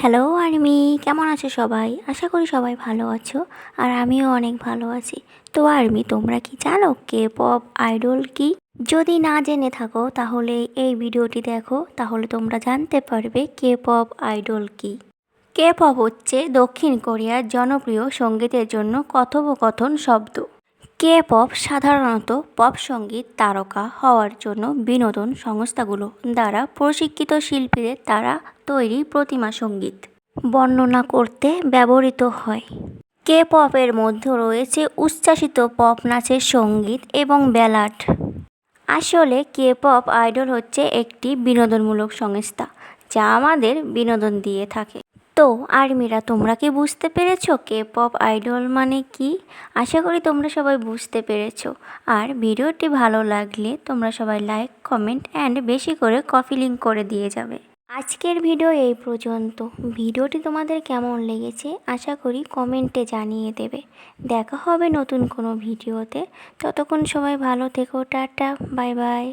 Hello, army. কেমন আছো সবাই? আশা করি সবাই ভালো আছো আর আমিও অনেক ভালো আছি। তো আর্মি, তোমরা কি জানো কে পপ আইডল কি? যদি না জেনে থাকো, তাহলে এই ভিডিওটি দেখো। তাহলে তোমরা জানতে পারবে কে পপ আইডল কি। কে পপ হচ্ছে দক্ষিণ কোরিয়ার জনপ্রিয় সঙ্গীতের জন্য কথোপকথন শব্দ। কে পপ সাধারণত পপ সংগীত তারকা হওয়ার জন্য বিনোদন সংস্থাগুলো দ্বারা প্রশিক্ষিত শিল্পীদের দ্বারা তৈরি প্রতিমা সংগীত বর্ণনা করতে ব্যবহৃত হয়। কে পপের মধ্যে রয়েছে উচ্ছ্বাসিত পপ নাচের সংগীত এবং ব্যালাড। আসলে কে পপ আইডল হচ্ছে একটি বিনোদনমূলক সংস্থা, যা আমাদের বিনোদন দিয়ে থাকে। তো আর্মিরা তোমরা কি বুঝতে পেরেছ কে পপ আইডল মানে কি? আশা করি তোমরা সবাই বুঝতে পেরেছ। আর ভিডিওটি ভালো লাগলে তোমরা সবাই লাইক কমেন্ট অ্যান্ড বেশি করে কপি লিঙ্ক করে দিয়ে যাবে। আজকের ভিডিও এই পর্যন্ত। ভিডিওটি তোমাদের কেমন লেগেছে আশা করি কমেন্টে জানিয়ে দেবে। দেখা হবে নতুন কোনো ভিডিওতে। ততক্ষণ সবাই ভালো থেকো, টাটা বাই বাই